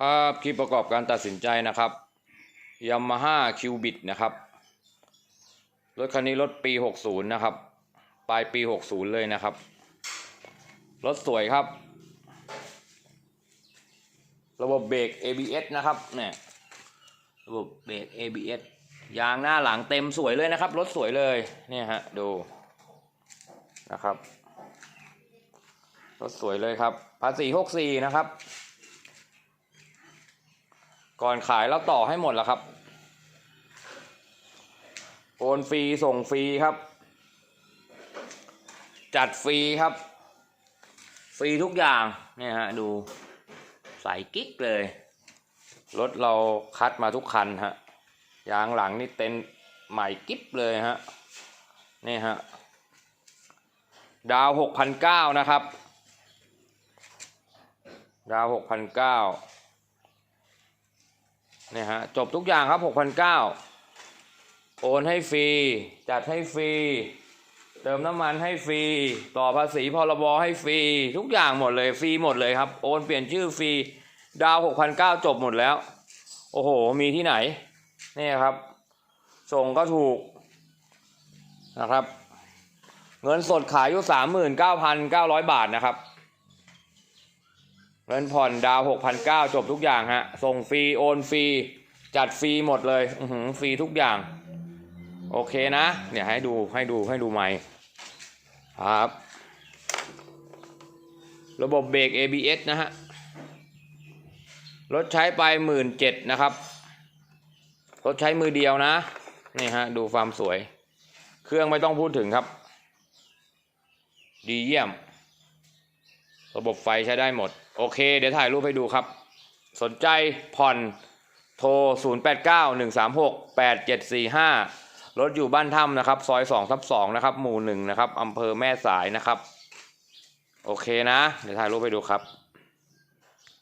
ครับคลิปประกอบการตัดสินใจนะครับยามาฮ่าคิวบิดนะครับ รถคันนี้รถปี 60 นะครับ ปลายปี 60 เลยนะครับ รถสวยครับ ระบบเบรก ABS นะครับเนี่ยระบบเบรก ABS ยางหน้าหลังเต็มสวยเลยนะครับ รถสวยเลยเนี่ยฮะดูนะครับ รถสวยเลยครับ ภาษี 64 นะครับ ก่อนขายแล้วต่อให้หมดแล้วครับโอนฟรีส่งฟรีครับ จัดฟรีครับ ฟรีทุกอย่างเนี่ยฮะดูใสกิ๊กเลย รถเราคัดมาทุกคันฮะยางหลังนี่เต็นใหม่กิ๊บเลยฮะนี่ฮะดาวหกพันเก้านะครับ ดาวหกพันเก้า เนี่ยฮะจบทุกอย่างครับ 6,900 โอนให้ฟรี จัดให้ฟรี เติมน้ำมันให้ฟรี ต่อภาษีพรบให้ฟรี ทุกอย่างหมดเลยฟรีหมดเลยครับ โอนเปลี่ยนชื่อฟรี ดาว 6,900 จบหมดแล้ว โอ้โห มีที่ไหนนี่ครับ ส่งก็ถูกนะครับ เงินสดขายอยู่ 39,900 บาทนะครับ เงินผ่อนดาวหกพันเก้าจบทุกอย่างฮะ ส่งฟรี โอนฟรี จัดฟรีหมดเลยอืฟรีทุกอย่าง โอเคนะ เนี่ยให้ดูให้ดูให้ดูใหม่ครับ ระบบเบรก ABS นะฮะ รถใช้ไปหมื่นเจ็ดนะครับ รถใช้มือเดียวนะ นี่ฮะ ดูความสวย เครื่องไม่ต้องพูดถึงครับ ดีเยี่ยม ระบบไฟใช้ได้หมด โอเค เดี๋ยวถ่ายรูปให้ดูครับ สนใจผ่อนโทร 0891368745 รถอยู่บ้านถ้ำนะครับ ซอย2ทับ2นะครับ หมู่1นะครับอำเภอแม่สายนะครับ โอเคนะ เดี๋ยวถ่ายรูปให้ดูครับ